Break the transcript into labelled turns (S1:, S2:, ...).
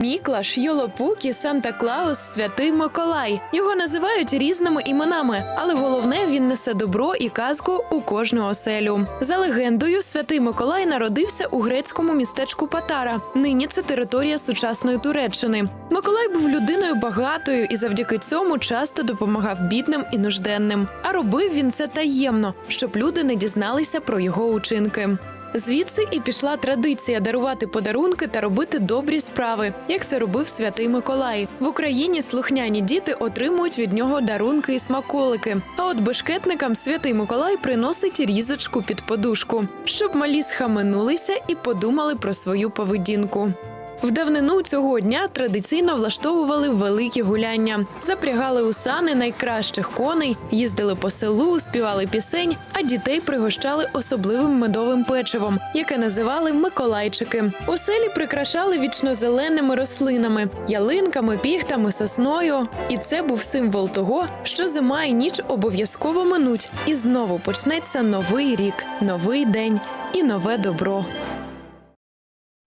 S1: Міклаш, Йолопукі, Санта Клаус, Святий Миколай. Його називають різними іменами, але головне він несе добро і казку у кожну оселю. За легендою, Святий Миколай народився у грецькому містечку Патара. Нині це територія сучасної Туреччини. Миколай був людиною багатою і завдяки цьому часто допомагав бідним і нужденним. А робив він це таємно, щоб люди не дізналися про його учинки. Звідси і пішла традиція дарувати подарунки та робити добрі справи, як це робив святий Миколай. В Україні слухняні діти отримують від нього дарунки і смаколики. А от бешкетникам святий Миколай приносить різочку під подушку, щоб малі схаменулися і подумали про свою поведінку. В давнину цього дня традиційно влаштовували великі гуляння, запрягали у сани найкращих коней, їздили по селу, співали пісень, а дітей пригощали особливим медовим печивом, яке називали Миколайчики. Оселі прикрашали вічнозеленими рослинами, ялинками, піхтами, сосною. І це був символ того, що зима і ніч обов'язково минуть, і знову почнеться новий рік, новий день і нове добро.